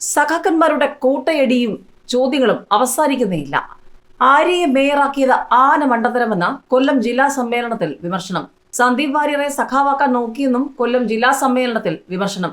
സഖാക്കന്മാരുടെ കൂട്ടയടിയും ചോദ്യങ്ങളും അവസാനിക്കുന്നേയില്ല. ആര്യയെ മേയറാക്കിയത് ആന മണ്ടത്തരമെന്ന കൊല്ലം ജില്ലാ സമ്മേളനത്തിൽ വിമർശനം. സന്ദീപ് വാര്യറെ സഖാവാക്കാൻ നോക്കിയെന്നും കൊല്ലം ജില്ലാ സമ്മേളനത്തിൽ വിമർശനം.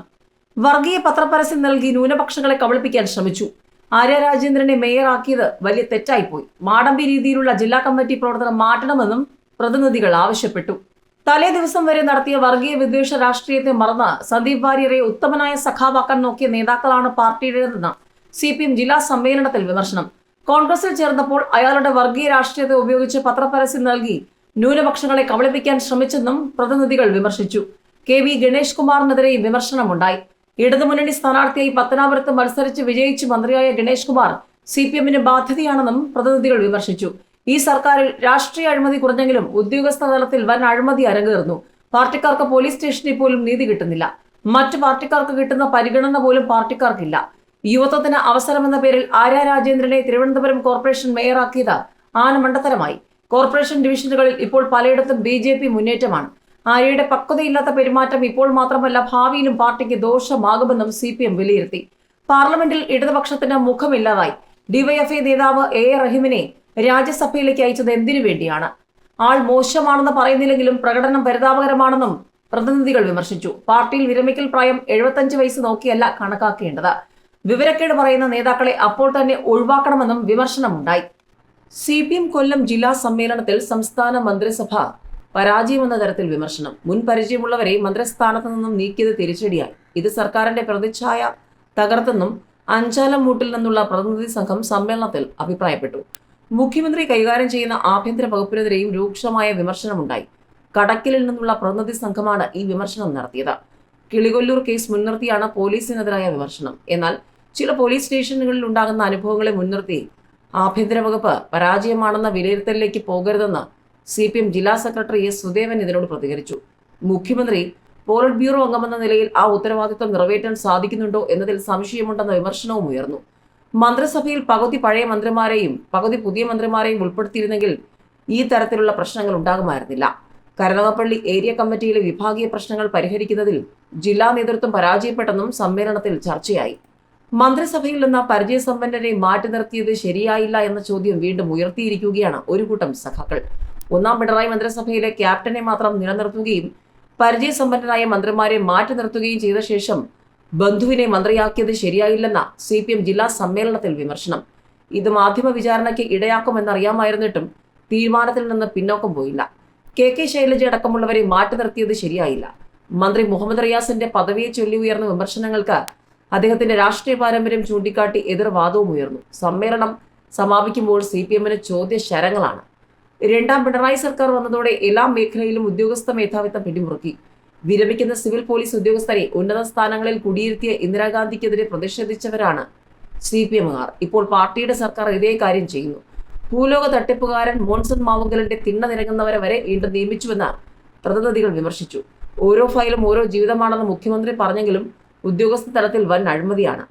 വർഗീയ പത്രപരസ്യം നൽകി ന്യൂനപക്ഷങ്ങളെ കബളിപ്പിക്കാൻ ശ്രമിച്ചു. ആര്യ രാജേന്ദ്രനെ മേയറാക്കിയത് വലിയ തെറ്റായിപ്പോയി. മാടമ്പി രീതിയിലുള്ള ജില്ലാ കമ്മിറ്റി പ്രവർത്തനം മാറ്റണമെന്നും പ്രതിനിധികൾ ആവശ്യപ്പെട്ടു. തലേ ദിവസം വരെ നടത്തിയ വർഗീയ വിദ്വേഷ രാഷ്ട്രീയത്തെ മറന്ന് സന്ദീപ് വാര്യരെ ഉത്തമനായ സഖാവാക്കാൻ നോക്കിയ നേതാക്കളാണ് പാർട്ടിയുടേതെന്ന് സി പി എം ജില്ലാ സമ്മേളനത്തിൽ വിമർശനം. കോൺഗ്രസിൽ ചേർന്നപ്പോൾ അയാളുടെ വർഗീയ രാഷ്ട്രീയത്തെ ഉപയോഗിച്ച് പത്രപരസ്യം നൽകി ന്യൂനപക്ഷങ്ങളെ കബളിപ്പിക്കാൻ ശ്രമിച്ചെന്നും പ്രതിനിധികൾ വിമർശിച്ചു. കെ വി ഗണേഷ് കുമാറിനെതിരെയും വിമർശനമുണ്ടായി. ഇടതുമുന്നണി സ്ഥാനാർത്ഥിയായി പത്തനാപുരത്ത് മത്സരിച്ച് വിജയിച്ച് മന്ത്രിയായ ഗണേഷ് കുമാർ സി പി എമ്മിന് ബാധ്യതയാണെന്നും പ്രതിനിധികൾ വിമർശിച്ചു. ഈ സർക്കാരിൽ രാഷ്ട്രീയ അഴിമതി കുറഞ്ഞെങ്കിലും ഉദ്യോഗസ്ഥ തലത്തിൽ വൻ അഴിമതി അരങ്ങേറുന്നു. പാർട്ടിക്കാർക്ക് പോലീസ് സ്റ്റേഷനിൽ പോലും നീതി കിട്ടുന്നില്ല. മറ്റു പാർട്ടിക്കാർക്ക് കിട്ടുന്ന പരിഗണന പോലും പാർട്ടിക്കാർക്കില്ല. യുവത്വത്തിന് അവസരമെന്ന പേരിൽ ആര്യ രാജേന്ദ്രനെ തിരുവനന്തപുരം കോർപ്പറേഷൻ മേയറാക്കിയത് ആനമണ്ടത്തരമായി കോർപ്പറേഷൻ ഡിവിഷനുകളിൽ ഇപ്പോൾ പലയിടത്തും ബി ജെ പി മുന്നേറ്റമാണ്. ആര്യയുടെ പക്വതയില്ലാത്ത പെരുമാറ്റം ഇപ്പോൾ മാത്രമല്ല ഭാവിയിലും പാർട്ടിക്ക് ദോഷമാകുമെന്നും സി പി എം വിലയിരുത്തി. പാർലമെന്റിൽ ഇടതുപക്ഷത്തിന് മുഖമില്ലാതായി. ഡിവൈഎഫ്ഐ നേതാവ് എ റഹിമിനെ റഹീമിനെ രാജ്യസഭയിലേക്ക് അയച്ചത് എന്തിനു വേണ്ടിയാണ്? ആൾ മോശമാണെന്ന് പറയുന്നില്ലെങ്കിലും പ്രകടനം പരിതാപകരമാണെന്നും പ്രതിനിധികൾ വിമർശിച്ചു. പാർട്ടിയിൽ വിരമിക്കൽ പ്രായം എഴുപത്തഞ്ച് വയസ്സ് നോക്കിയല്ല കണക്കാക്കേണ്ടത്. വിവരക്കേട് പറയുന്ന നേതാക്കളെ അപ്പോൾ തന്നെ ഒഴിവാക്കണമെന്നും വിമർശനമുണ്ടായി. സി പി എം കൊല്ലം ജില്ലാ സമ്മേളനത്തിൽ സംസ്ഥാന മന്ത്രിസഭ പരാജയമെന്ന തരത്തിൽ വിമർശനം. മുൻ പരിചയമുള്ളവരെ മന്ത്രിസ്ഥാനത്ത് നിന്നും നീക്കിയത് തിരിച്ചടിയായി. ഇത് സർക്കാരിന്റെ പ്രതിച്ഛായ തകർത്തെന്നും അഞ്ചാലം മൂട്ടിൽ നിന്നുള്ള പ്രതിനിധി സംഘം സമ്മേളനത്തിൽ അഭിപ്രായപ്പെട്ടു. മുഖ്യമന്ത്രി കൈകാര്യം ചെയ്യുന്ന ആഭ്യന്തര വകുപ്പിനെതിരെയും രൂക്ഷമായ വിമർശനമുണ്ടായി. കടക്കിലിൽ നിന്നുള്ള പ്രതിനിധി സംഘമാണ് ഈ വിമർശനം നടത്തിയത്. കിളികൊല്ലൂർ കേസ് മുൻനിർത്തിയാണ് പോലീസിനെതിരായ വിമർശനം. എന്നാൽ ചില പോലീസ് സ്റ്റേഷനുകളിൽ ഉണ്ടാകുന്ന അനുഭവങ്ങളെ മുൻനിർത്തി ആഭ്യന്തര വകുപ്പ് പരാജയമാണെന്ന വിലയിരുത്തലിലേക്ക് പോകരുതെന്ന് സി പി എം ജില്ലാ സെക്രട്ടറി എസ് സുദേവൻ ഇതിനോട് പ്രതികരിച്ചു. മുഖ്യമന്ത്രി പോളിറ്റ് ബ്യൂറോ അംഗമെന്ന നിലയിൽ ആ ഉത്തരവാദിത്വം നിറവേറ്റാൻ സാധിക്കുന്നുണ്ടോ എന്നതിൽ സംശയമുണ്ടെന്ന വിമർശനവും ഉയർന്നു. മന്ത്രിസഭയിൽ പകുതി പഴയ മന്ത്രിമാരെയും പകുതി പുതിയ മന്ത്രിമാരെയും ഉൾപ്പെടുത്തിയിരുന്നെങ്കിൽ ഈ തരത്തിലുള്ള പ്രശ്നങ്ങൾ ഉണ്ടാകുമായിരുന്നില്ല. കരുനാഗപ്പള്ളി ഏരിയ കമ്മിറ്റിയിലെ വിഭാഗീയ പ്രശ്നങ്ങൾ പരിഹരിക്കുന്നതിൽ ജില്ലാ നേതൃത്വം പരാജയപ്പെട്ടെന്നും സമ്മേളനത്തിൽ ചർച്ചയായി. മന്ത്രിസഭയിൽ നിന്ന് പരിചയസമ്പന്നരെ മാറ്റി നിർത്തിയത് ശരിയായില്ല എന്ന ചോദ്യം വീണ്ടും ഉയർത്തിയിരിക്കുകയാണ് ഒരു കൂട്ടം സഖാക്കൾ. ഒന്നാം പിണറായി മന്ത്രിസഭയിലെ ക്യാപ്റ്റനെ മാത്രം നിലനിർത്തുകയും പരിചയസമ്പന്നരായ മന്ത്രിമാരെ മാറ്റി നിർത്തുകയും ചെയ്ത ശേഷം ബന്ധുവിനെ മന്ത്രിയാക്കിയത് ശരിയായില്ലെന്ന സി പി എം ജില്ലാ സമ്മേളനത്തിൽ വിമർശനം. ഇത് മാധ്യമ വിചാരണയ്ക്ക് ഇടയാക്കുമെന്നറിയാമായിരുന്നിട്ടും തീരുമാനത്തിൽ നിന്ന് പിന്നോക്കം പോയില്ല. കെ കെ ശൈലജ അടക്കമുള്ളവരെ മാറ്റി നിർത്തിയത് ശരിയായില്ല. മന്ത്രി മുഹമ്മദ് റിയാസിന്റെ പദവിയെ ചൊല്ലി ഉയർന്ന വിമർശനങ്ങൾക്ക് അദ്ദേഹത്തിന്റെ രാഷ്ട്രീയ പാരമ്പര്യം ചൂണ്ടിക്കാട്ടി എതിർവാദവും ഉയർന്നു. സമ്മേളനം സമാപിക്കുമ്പോൾ സി പി എമ്മിന് ചോദ്യ ശരങ്ങളാണ് രണ്ടാം പിണറായി സർക്കാർ വന്നതോടെ എല്ലാ മേഖലയിലും ഉദ്യോഗസ്ഥ മേധാവിത്വം പിടിമുറുക്കി. വിരമിക്കുന്ന സിവിൽ പോലീസ് ഉദ്യോഗസ്ഥരെ ഉന്നത സ്ഥാനങ്ങളിൽ കുടിയിരുത്തിയ ഇന്ദിരാഗാന്ധിക്കെതിരെ പ്രതിഷേധിച്ചവരാണ് സി പി എമ്മുകാർ. ഇപ്പോൾ പാർട്ടിയുടെ സർക്കാർ ഇതേ കാര്യം ചെയ്യുന്നു. ഭൂലോക തട്ടിപ്പുകാരൻ മോൺസൺ മാവുങ്കലിന്റെ തിണ്ണ നിരങ്ങുന്നവരെ വരെ വീണ്ടും നിയമിച്ചുവെന്ന് പ്രതിനിധികൾ വിമർശിച്ചു. ഓരോ ഫയലും ഓരോ ജീവിതമാണെന്ന് മുഖ്യമന്ത്രി പറഞ്ഞെങ്കിലും ഉദ്യോഗസ്ഥ തലത്തിൽ വൻ അഴിമതിയാണ്.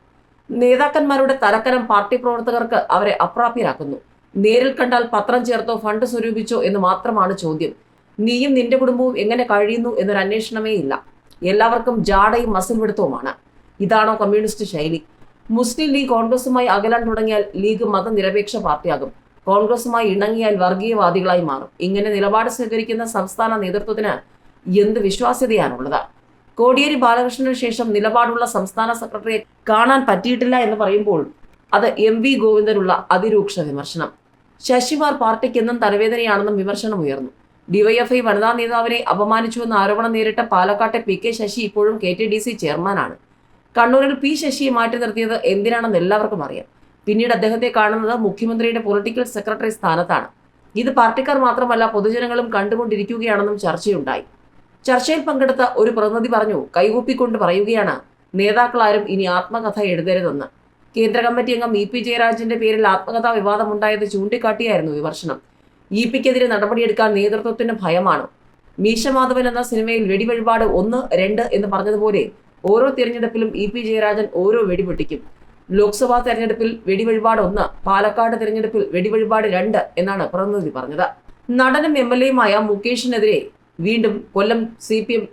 നേതാക്കന്മാരുടെ തലക്കനം പാർട്ടി പ്രവർത്തകർക്ക് അവരെ അപ്രാപ്യരാക്കുന്നു. നേരിൽ കണ്ടാൽ പത്രം ചേർത്തോ ഫണ്ട് സ്വരൂപിച്ചോ എന്ന് മാത്രമാണ് ചോദ്യം. നീയും നിന്റെ കുടുംബവും എങ്ങനെ കഴിയുന്നു എന്നൊരു അന്വേഷണമേ ഇല്ല. എല്ലാവർക്കും ജാടയും മസിൽ പിടുത്തവുമാണ് ഇതാണോ കമ്മ്യൂണിസ്റ്റ് ശൈലി? മുസ്ലിം ലീഗ് കോൺഗ്രസുമായി അകലാൻ തുടങ്ങിയാൽ ലീഗ് മതനിരപേക്ഷ പാർട്ടിയാകും. കോൺഗ്രസുമായി ഇണങ്ങിയാൽ വർഗീയവാദികളായി മാറും. ഇങ്ങനെ നിലപാട് സ്വീകരിക്കുന്ന സംസ്ഥാന നേതൃത്വത്തിന് എന്ത് വിശ്വാസ്യതയാണുള്ളത്? കോടിയേരി ബാലകൃഷ്ണന് ശേഷം നിലപാടുള്ള സംസ്ഥാന സെക്രട്ടറിയെ കാണാൻ പറ്റിയിട്ടില്ല എന്ന് പറയുമ്പോൾ അത് എം വി ഗോവിന്ദനുള്ള അതിരൂക്ഷ വിമർശനം. ശശിമാർ പാർട്ടിക്ക് എന്നും തലവേദനയാണെന്നും വിമർശനം ഉയർന്നു ഡിവൈഎഫ്ഐ വനിതാ നേതാവിനെ അപമാനിച്ചുവെന്ന ആരോപണം നേരിട്ട പാലക്കാട്ടെ പി കെ ശശി ഇപ്പോഴും കെ ടി ഡി സി ചെയർമാനാണ്. കണ്ണൂരിൽ പി ശശിയെ മാറ്റി നിർത്തിയത് എന്തിനാണെന്ന് എല്ലാവർക്കും അറിയാം. പിന്നീട് അദ്ദേഹത്തെ കാണുന്നത് മുഖ്യമന്ത്രിയുടെ പൊളിറ്റിക്കൽ സെക്രട്ടറി സ്ഥാനത്താണ്. ഇത് പാർട്ടിക്കാർ മാത്രമല്ല പൊതുജനങ്ങളും കണ്ടുകൊണ്ടിരിക്കുകയാണെന്നും ചർച്ചയുണ്ടായി. ചർച്ചയിൽ പങ്കെടുത്ത ഒരു പ്രതിനിധി പറഞ്ഞു കൈകൂപ്പിക്കൊണ്ട് പറയുകയാണ്. നേതാക്കളാരും ഇനി ആത്മകഥ എഴുതരുതെന്ന്. കേന്ദ്ര കമ്മിറ്റി അംഗം ഇ പി ജയരാജന്റെ പേരിൽ ആത്മകഥാ വിവാദമുണ്ടായത് ചൂണ്ടിക്കാട്ടിയായിരുന്നു വിമർശനം. ഇ പിക്കെതിരെ നടപടിയെടുക്കാൻ നേതൃത്വത്തിന് ഭയമാണ്. മീശമാധവൻ എന്ന സിനിമയിൽ വെടിവഴിപാട് ഒന്ന് രണ്ട് എന്ന് പറഞ്ഞതുപോലെ ഓരോ തിരഞ്ഞെടുപ്പിലും ഇ പി ജയരാജൻ ഓരോ വെടിപൊട്ടിക്കും. ലോക്സഭാ തെരഞ്ഞെടുപ്പിൽ വെടിവഴിപാട് ഒന്ന് പാലക്കാട് തെരഞ്ഞെടുപ്പിൽ വെടിവഴിപാട് രണ്ട് എന്നാണ് പ്രതിനിധി പറഞ്ഞത്. നടനും എം എൽ എയുമായ മുകേഷിനെതിരെ വീണ്ടും കൊല്ലം സി പി എം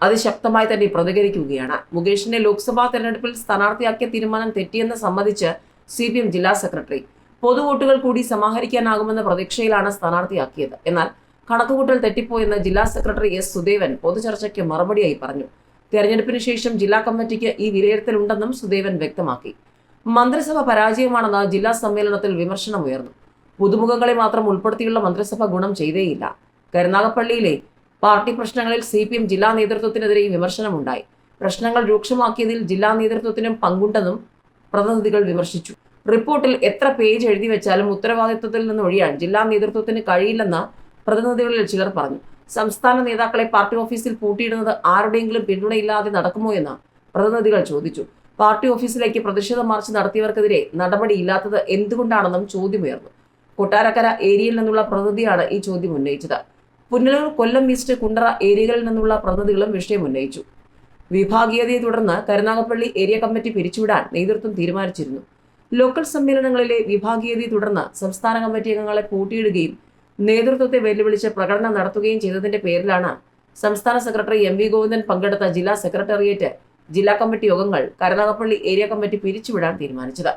അതിശക്തമായി തന്നെ പ്രതികരിക്കുകയാണ്. മുകേഷിനെ ലോക്സഭാ തെരഞ്ഞെടുപ്പിൽ സ്ഥാനാർത്ഥിയാക്കിയ തീരുമാനം തെറ്റിയെന്ന് സംബന്ധിച്ച് സി ജില്ലാ സെക്രട്ടറി. പൊതുവോട്ടുകൾ കൂടി സമാഹരിക്കാനാകുമെന്ന പ്രതീക്ഷയിലാണ് സ്ഥാനാർത്ഥിയാക്കിയത്. എന്നാൽ കണക്കുകൂട്ടൽ തെറ്റിപ്പോയെന്ന് ജില്ലാ സെക്രട്ടറി എസ് സുദേവൻ പൊതുചർച്ചയ്ക്ക് മറുപടിയായി പറഞ്ഞു. തെരഞ്ഞെടുപ്പിന് ശേഷം ജില്ലാ കമ്മിറ്റിക്ക് ഈ വിലയിരുത്തലുണ്ടെന്നും സുദേവൻ വ്യക്തമാക്കി. മന്ത്രിസഭ പരാജയമാണെന്ന് ജില്ലാ സമ്മേളനത്തിൽ വിമർശനമുയർന്നു. പുതുമുഖങ്ങളെ മാത്രം ഉൾപ്പെടുത്തിയുള്ള മന്ത്രിസഭ ഗുണം ചെയ്തേയില്ല. കരുനാഗപ്പള്ളിയിലെ പാർട്ടി പ്രശ്നങ്ങളിൽ സി പി എം ജില്ലാ നേതൃത്വത്തിനെതിരെ വിമർശനമുണ്ടായി. പ്രശ്നങ്ങൾ രൂക്ഷമാക്കിയതിൽ ജില്ലാ നേതൃത്വത്തിനും പങ്കുണ്ടെന്നും പ്രതിനിധികൾ വിമർശിച്ചു. റിപ്പോർട്ടിൽ എത്ര പേജ് എഴുതി വെച്ചാലും ഉത്തരവാദിത്വത്തിൽ നിന്ന് ഒഴിയാൻ ജില്ലാ നേതൃത്വത്തിന് കഴിയില്ലെന്ന് പ്രതിനിധികളിൽ ചിലർ പറഞ്ഞു. സംസ്ഥാന നേതാക്കളെ പാർട്ടി ഓഫീസിൽ പൂട്ടിയിടുന്നത് ആരുടെയെങ്കിലും പിന്തുണയില്ലാതെ നടക്കുമോ എന്ന് പ്രതിനിധികൾ ചോദിച്ചു. പാർട്ടി ഓഫീസിലേക്ക് പ്രതിഷേധ മാർച്ച് നടത്തിയവർക്കെതിരെ നടപടിയില്ലാത്തത് എന്തുകൊണ്ടാണെന്നും ചോദ്യമുയർന്നു. കൊട്ടാരക്കര ഏരിയയിൽ നിന്നുള്ള പ്രതിനിധിയാണ് ഈ ചോദ്യം ഉന്നയിച്ചത്. പുനലൂർ കൊല്ലം ഈസ്റ്റ് കുണ്ടറ ഏരിയകളിൽ നിന്നുള്ള പ്രതിനിധികളും വിഷയം ഉന്നയിച്ചു. വിഭാഗീയതയെ തുടർന്ന് കരുനാഗപ്പള്ളി ഏരിയ കമ്മിറ്റി പിരിച്ചുവിടാൻ നേതൃത്വം തീരുമാനിച്ചിരുന്നു. ലോക്കൽ സമ്മേളനങ്ങളിലെ വിഭാഗീയതയെ തുടർന്ന് സംസ്ഥാന കമ്മിറ്റി അംഗങ്ങളെ കൂട്ടിയിടുകയും നേതൃത്വത്തെ വെല്ലുവിളിച്ച് പ്രകടനം നടത്തുകയും ചെയ്തതിന്റെ പേരിലാണ് സംസ്ഥാന സെക്രട്ടറി എം വി ഗോവിന്ദൻ പങ്കെടുത്ത ജില്ലാ സെക്രട്ടേറിയറ്റ് ജില്ലാ കമ്മിറ്റി യോഗങ്ങൾ കരുനാഗപ്പള്ളി ഏരിയ കമ്മിറ്റി പിരിച്ചുവിടാൻ തീരുമാനിച്ചത്.